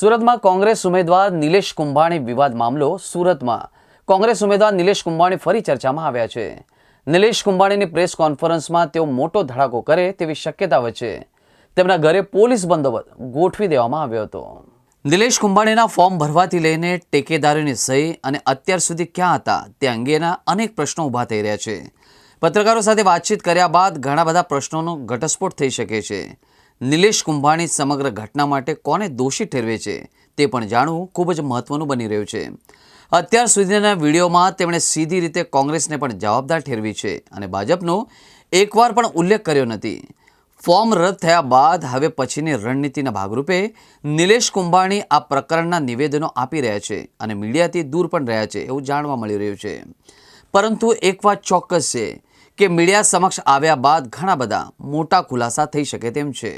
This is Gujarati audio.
સુરતમાં કોંગ્રેસ ઉમેદવાર નિલેશ કુંભાણી વિવાદ મામલો સુરતમાં. કોંગ્રેસ ઉમેદવાર નિલેશ કુંભાણી ફરી ચર્ચામાં આવ્યા છે. નિલેશ કુંભાણીની પ્રેસ કોન્ફરન્સમાં તેઓ મોટો ધડાકો કરે તેવી શક્યતા વચ્ચે. તેમના ઘરે પોલીસ બંદોબસ્ત ગોઠવી દેવામાં આવ્યો હતો. નિલેશ કુંભાણીના ફોર્મ ભરવાથી લઈને ટેકેદારોની સહી અને અત્યાર સુધી ક્યાં હતા તે અંગેના અનેક પ્રશ્નો ઊભા થઈ રહ્યા છે. પત્રકારો સાથે વાતચીત કર્યા બાદ ઘણા બધા પ્રશ્નોનો ઘટસ્ફોટ થઈ શકે છે. નિલેશ કુંભાણી સમગ્ર ઘટના માટે કોને દોષી ઠેરવે છે તે પણ જાણવું ખૂબ જ મહત્વનું બની રહ્યું છે. અત્યાર સુધીના વિડીયોમાં તેમણે સીધી રીતે કોંગ્રેસને પણ જવાબદાર ઠેરવી છે અને ભાજપનો એકવાર પણ ઉલ્લેખ કર્યો નથી. ફોર્મ રદ થયા બાદ હવે પછીની રણનીતિના ભાગરૂપે નિલેશ કુંભાણી આ પ્રકરણના નિવેદનો આપી રહ્યા છે અને મીડિયાથી દૂર પણ રહ્યા છે એવું જાણવા મળી રહ્યું છે. પરંતુ એક વાત ચોક્કસ છે. કે મીડિયા સમક્ષ આવ્યા બાદ ઘણા બધા મોટા ખુલાસા થઈ શકે તેમ છે.